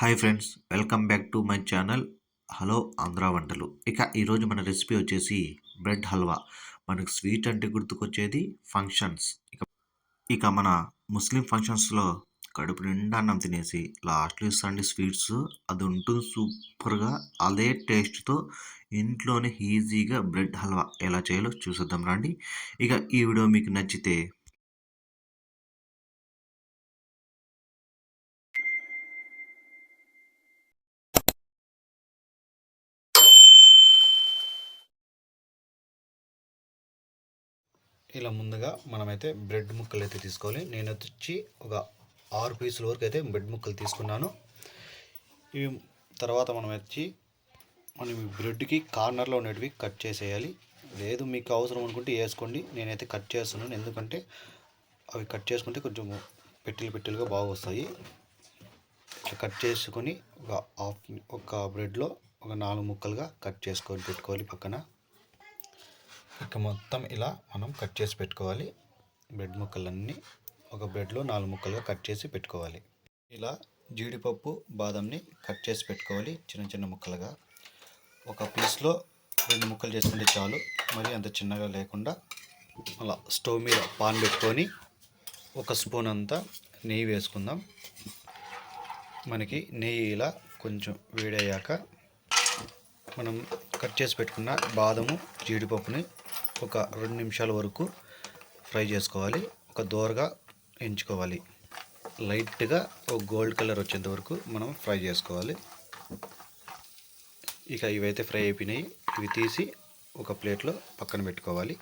Hi friends welcome back to my channel hello Andhra వంటలు. ఇక ఈరోజు మన రెసిపీ వచ్చేసి బ్రెడ్ హల్వా. మనకు స్వీట్ అంటే గుర్తుకొచ్చేది ఫంక్షన్స్. ఇక ఇక మన ముస్లిం ఫంక్షన్స్లో కడుపు నిండా అన్నం తినేసి లాస్ట్లో ఇస్తాండి స్వీట్స్. అది ఉంటుంది సూపర్గా అదే టేస్ట్తో ఇంట్లోనే ఈజీగా బ్రెడ్ హల్వా ఎలా చేయాలో చూసేద్దాం రండి. ఇక ఈ వీడియో మీకు నచ్చితే ఇలా ముందుగా మనమైతే బ్రెడ్ ముక్కలు అయితే తీసుకోవాలి. నేను వచ్చి ఒక ఆరు పీసుల వరకు అయితే బ్రెడ్ ముక్కలు తీసుకున్నాను. ఇవి తర్వాత మనం వచ్చి మనం ఈ బ్రెడ్కి కార్నర్లో ఉండేటివి కట్ చేసేయాలి. లేదు మీకు అవసరం అనుకుంటే వేసుకోండి. నేనైతే కట్ చేస్తున్నాను. ఎందుకంటే అవి కట్ చేసుకుంటే కొంచెం పెట్టెలు పెట్టెలుగా బాగా వస్తాయి కట్ చేసుకొని ఒక హాఫ్ ఒక బ్రెడ్లో ఒక నాలుగు ముక్కలుగా కట్ చేసుకొని పెట్టుకోవాలి పక్కన. ఇక మొత్తం ఇలా మనం కట్ చేసి పెట్టుకోవాలి. బ్రెడ్ ముక్కలన్నీ ఒక బ్రెడ్లో నాలుగు ముక్కలుగా కట్ చేసి పెట్టుకోవాలి. ఇలా జీడిపప్పు బాదంని కట్ చేసి పెట్టుకోవాలి చిన్న చిన్న ముక్కలుగా. ఒక పీస్లో రెండు ముక్కలు చేసుకుంటే చాలు. మరి అంత చిన్నగా లేకుండా అలా స్టవ్ మీద పాన్ పెట్టుకొని ఒక స్పూన్ అంతా నెయ్యి వేసుకుందాం. మనకి నెయ్యి ఇలా కొంచెం వేడయ్యాక మనం కట్ చేసి పెట్టుకున్న బాదము జీడిపప్పుని ఒక రెండు నిమిషాల వరకు ఫ్రై చేసుకోవాలి. ఒక దోరగా ఎంచుకోవాలి. లైట్గా ఒక గోల్డ్ కలర్ వచ్చేంత వరకు మనం ఫ్రై చేసుకోవాలి. ఇక ఇవైతే ఫ్రై అయిపోయినాయి. ఇవి తీసి ఒక ప్లేట్లో పక్కన పెట్టుకోవాలి.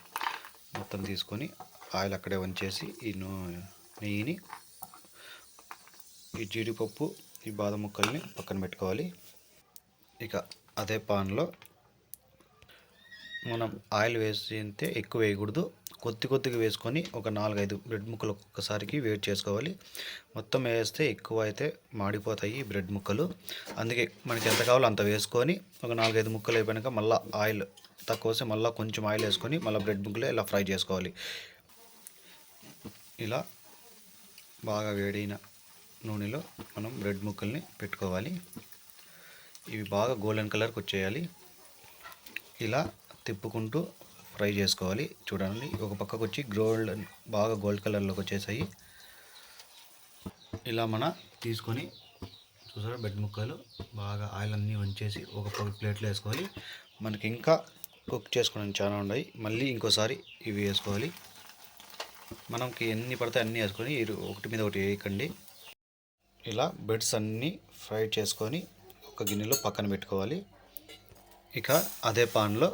మొత్తం తీసుకొని ఆయిల్ అక్కడే వంచేసి ఈ నూ నెయ్యిని ఈ జీడిపప్పు ఈ బాదం ముక్కల్ని పక్కన పెట్టుకోవాలి. ఇక అదే పాన్లో మనం ఆయిల్ వేసితే ఎక్కువ వేయకూడదు. కొద్ది కొద్దిగా వేసుకొని ఒక నాలుగైదు బ్రెడ్ ముక్కలు ఒక్కసారికి వేడి చేసుకోవాలి. మొత్తం వేస్తే ఎక్కువ అయితే మాడిపోతాయి బ్రెడ్ ముక్కలు. అందుకే మనకి ఎంత కావాలో అంత వేసుకొని ఒక నాలుగైదు ముక్కలు అయిపోయాక మళ్ళీ ఆయిల్ తక్కువ వస్తే మళ్ళీ కొంచెం ఆయిల్ వేసుకొని మళ్ళీ బ్రెడ్ ముక్కలు ఇలా ఫ్రై చేసుకోవాలి. ఇలా బాగా వేడైన నూనెలో మనం బ్రెడ్ ముక్కల్ని పెట్టుకోవాలి. ఇవి బాగా గోల్డెన్ కలర్కి వచ్చేయాలి. ఇలా తిప్పుకుంటూ ఫ్రై చేసుకోవాలి. చూడండి ఒక పక్కకు వచ్చి గోల్డ్ బాగా గోల్డ్ కలర్లోకి వచ్చేసాయి. ఇలా మన తీసుకొని చూసారా బెడ్ ముక్కలు బాగా ఆయిల్ అన్నీ వంచేసి ఒక పది ప్లేట్లో వేసుకోవాలి. మనకి ఇంకా కుక్ చేసుకోవడానికి చాలా ఉన్నాయి. మళ్ళీ ఇంకోసారి ఇవి వేసుకోవాలి. మనకి ఎన్ని పడితే అన్నీ వేసుకొని ఒకటి మీద ఒకటి వేయకండి. ఇలా బెడ్స్ అన్నీ ఫ్రై చేసుకొని ఒక గిన్నెలో పక్కన పెట్టుకోవాలి. ఇక అదే పాన్లో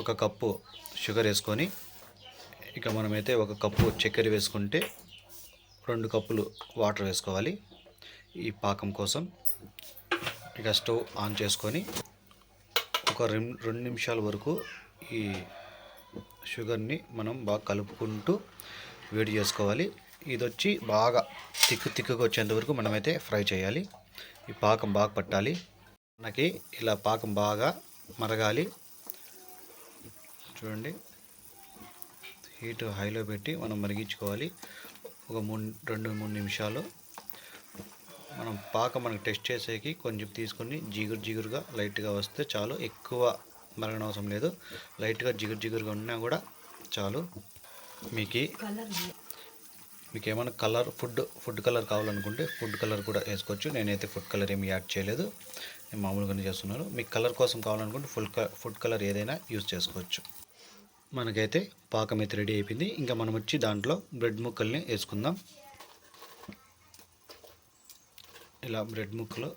ఒక కప్పు షుగర్ వేసుకొని ఇక మనమైతే ఒక కప్పు చక్కెర వేసుకుంటే రెండు కప్పులు వాటర్ వేసుకోవాలి ఈ పాకం కోసం. ఇక స్టవ్ ఆన్ చేసుకొని ఒక రెండు నిమిషాల వరకు ఈ షుగర్ని మనం బాగా కలుపుకుంటూ వేడి చేసుకోవాలి. ఇది వచ్చి బాగా తిక్కు తిక్కుగా వచ్చేంత వరకు మనమైతే ఫ్రై చేయాలి. ఈ పాకం బాగా పట్టాలి. మనకి ఇలా పాకం బాగా మరగాలి. చూడండి. హీట్ హైలో పెట్టి మనం మరిగించుకోవాలి. ఒక మూడు రెండు మూడు నిమిషాలు. మనం పాక మనకు టెస్ట్ చేసేకి కొంచెం తీసుకొని జిగురు జిగురుగా లైట్గా వస్తే చాలు. ఎక్కువ మరగనవసరం లేదు. లైట్గా జిగురు జిగురుగా ఉన్నా కూడా చాలు. మీకు మీకు ఏమైనా కలర్ ఫుడ్ ఫుడ్ కలర్ కావాలనుకుంటే ఫుడ్ కలర్ కూడా వేసుకోవచ్చు. నేనైతే ఫుడ్ కలర్ ఏమి యాడ్ చేయలేదు. నేను మామూలుగానే చేస్తున్నాను. మీకు కలర్ కోసం కావాలనుకుంటే ఫుల్ ఫుడ్ కలర్ ఏదైనా యూజ్ చేసుకోవచ్చు. మనకైతే పాకం అయితే రెడీ అయిపోయింది. ఇంకా మనం వచ్చి దాంట్లో బ్రెడ్ ముక్కల్ని వేసుకుందాం. ఇలా బ్రెడ్ ముక్కలు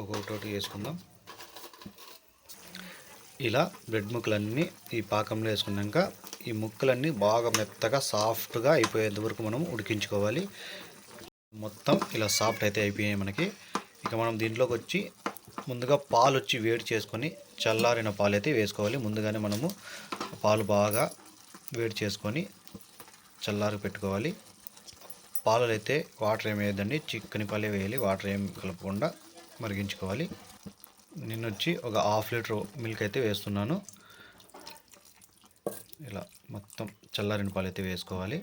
ఒక్కొక్కటి వేసుకుందాం. ఇలా బ్రెడ్ ముక్కలన్నీ ఈ పాకంలో వేసుకున్నాక ఈ ముక్కలన్నీ బాగా మెత్తగా సాఫ్ట్గా అయిపోయేంత వరకు మనం ఉడికించుకోవాలి. మొత్తం ఇలా సాఫ్ట్ అయితే అయిపోయాయి మనకి. ఇక మనం దీంట్లోకి వచ్చి ముందుగా పాలు వచ్చి వేడి చేసుకొని చల్లారిన పాలు అయితే వేసుకోవాలి. ముందుగానే మనము పాలు బాగా వేడి చేసుకొని చల్లారి పెట్టుకోవాలి. పాలలో అయితే వాటర్ ఏమి వేయద్దండి. చిక్కని పాలే వేయాలి. వాటర్ ఏం కలపకుండా మరిగించుకోవాలి. నేను వచ్చి ఒక హాఫ్ లీటర్ మిల్క్ అయితే వేస్తున్నాను. ఇలా మొత్తం చల్లారిన పాలు అయితే వేసుకోవాలి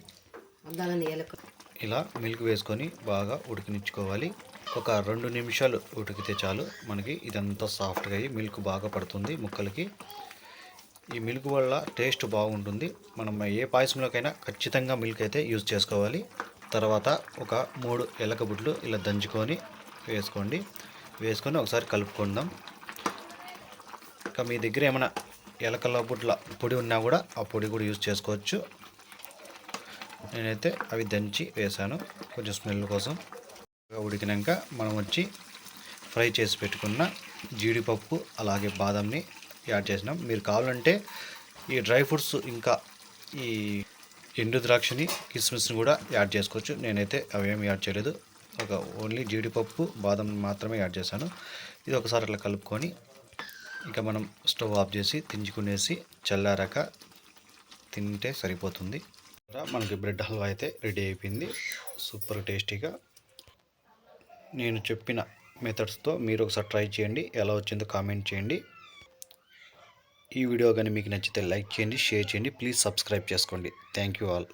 ఇలా మిల్క్ వేసుకొని బాగా ఉడికినిచ్చుకోవాలి. ఒక రెండు నిమిషాలు ఉడికితే చాలు. మనకి ఇదంతా సాఫ్ట్గా అయ్యి మిల్క్ బాగా పడుతుంది ముక్కలకి. ఈ మిల్క్ వల్ల టేస్ట్ బాగుంటుంది. మనం ఏ పాయసంలోకైనా ఖచ్చితంగా మిల్క్ అయితే యూజ్ చేసుకోవాలి. తర్వాత ఒక మూడు ఎలకబుడ్లు ఇలా దంచుకొని వేసుకోండి. వేసుకొని ఒకసారి కలుపుకుందాం. ఇంకా మీ దగ్గర ఏమైనా ఎలకల బుడ్ల పొడి ఉన్నా కూడా ఆ పొడి కూడా యూజ్ చేసుకోవచ్చు. నేనైతే అవి దంచి వేశాను. కొంచెం స్మెల్ కోసం. ఉడికినాక మనం వచ్చి ఫ్రై చేసి పెట్టుకున్న జీడిపప్పు అలాగే బాదంని యాడ్ చేసినాం. మీరు కావాలంటే ఈ డ్రై ఫ్రూట్స్ ఇంకా ఈ ఎండు ద్రాక్షని కిస్మిస్ని కూడా యాడ్ చేసుకోవచ్చు. నేనైతే అవేమి యాడ్ చేయలేదు. ఒక ఓన్లీ జీడిపప్పు బాదం మాత్రమే యాడ్ చేశాను. ఇది ఒకసారి అట్లా కలుపుకొని ఇంకా మనం స్టవ్ ఆఫ్ చేసి తింజుకునేసి చల్లారాక తింటే సరిపోతుంది. మనకి బ్రెడ్ హల్వా అయితే రెడీ అయిపోయింది. సూపర్ టేస్టీగా నేను చెప్పిన మెథడ్స్తో మీరు ఒకసారి ట్రై చేయండి. ఎలా వచ్చిందో కామెంట్ చేయండి. ఈ వీడియో కానీ మీకు నచ్చితే లైక్ చేయండి షేర్ చేయండి. ప్లీజ్ సబ్స్క్రైబ్ చేసుకోండి. Thank you all